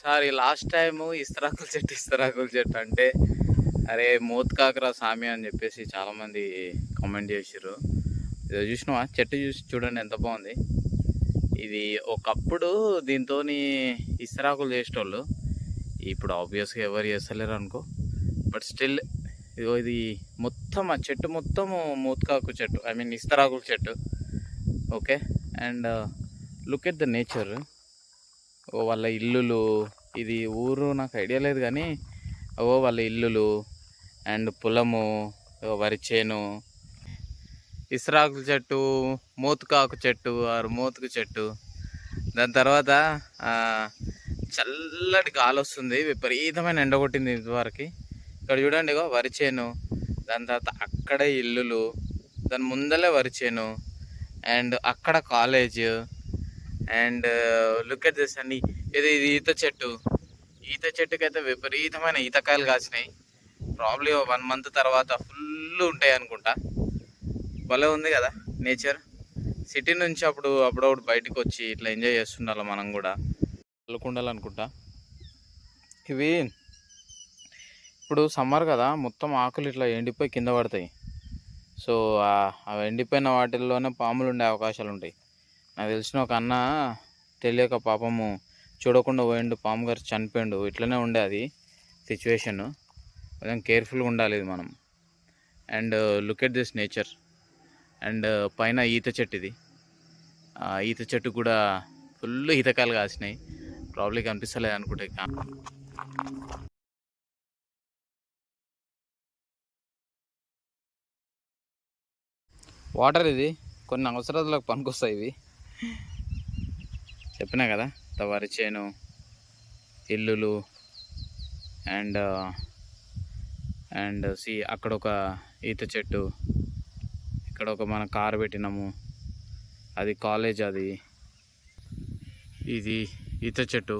Sir ఈ last time ఇస్తరాకుల చెట్టు ఇస్తరాకుల చెట్టు అంటే అరే మూత్ సామి అని చెప్పేసి చాలామంది కామెంట్ చేసారు ఇది చూసినావా? చెట్టు చూసి చూడండి ఎంత బాగుంది. ఇది ఒకప్పుడు దీంతో ఇస్తరాకులు చేసేటోళ్ళు ఇప్పుడు ఆబ్వియస్గా ఎవరు చేస్తలేరు అనుకో. బట్ స్టిల్ ఇదిగో ఇది మొత్తం ఆ చెట్టు మొత్తం మూత్కాకు చెట్టు ఐ మీన్ ఇస్తరాకుల చెట్టు. Okay and look at the nature వాళ్ళ ఇల్లులు ఇది ఊరు నాకు ఐడియా లేదు కానీ ఓ వాళ్ళ ఇల్లులు అండ్ పొలము వరి చేను ఇస్రాకుల చెట్టు మోతుకాకు చెట్టు ఆరు మోతుకు చెట్టు. దాని తర్వాత చల్లటి గాలి వస్తుంది విపరీతమైన ఎండ కొట్టింది ఇంతవరకు ఇక్కడ చూడండి ఇగో వరి చేను దాని తర్వాత అక్కడే ఇల్లులు దాని ముందలే వరి చేను అండ్ అక్కడ college and look at this అండి ఇది ఇది ఈత చెట్టు. ఈత చెట్టుకి అయితే విపరీతమైన ఈతకాయలు కాసినాయి. ప్రాబ్లీ వన్ మంత్ తర్వాత ఫుల్ ఉంటాయి అనుకుంటా. భలే ఉంది కదా నేచర్. సిటీ నుంచి అప్పుడు అప్పుడప్పుడు బయటకు వచ్చి ఇట్లా ఎంజాయ్ చేస్తుండాలి మనం కూడా. వెళ్ళకుండాలి అనుకుంటా. ఇవి ఇప్పుడు సమ్మర్ కదా మొత్తం ఆకులు ఇట్లా ఎండిపోయి కింద పడతాయి. సో అవి ఆ ఎండిపోయిన వాటిల్లోనే పాములు ఉండే అవకాశాలు ఉంటాయి. నాకు తెలిసిన ఒక అన్న తెలియక పాపము చూడకుండా పోయిండు పాము గారు చనిపోయిండు. ఇట్లనే ఉండే అది సిచ్యువేషన్ కొంచెం కేర్ఫుల్గా ఉండాలి ఇది మనం. And look at this nature and పైన ఈత చెట్టు ఇది. ఆ ఈత చెట్టు కూడా ఫుల్ ఈతకాయలు కాసినాయి. ప్రాబ్లీ కనిపిస్తలేదు అనుకుంటే వాటర్ ఇది. కొన్ని అవసరాలకు పనికొస్తాయి ఇవి. చెప్పినా కదా ఇంత వరి చేను ఇల్లులు అండ్ అండ్ సి అక్కడ ఒక ఈత చెట్టు ఇక్కడ ఒక మన కారు పెట్టినాము అది కాలేజ్ అది ఇది ఈత చెట్టు.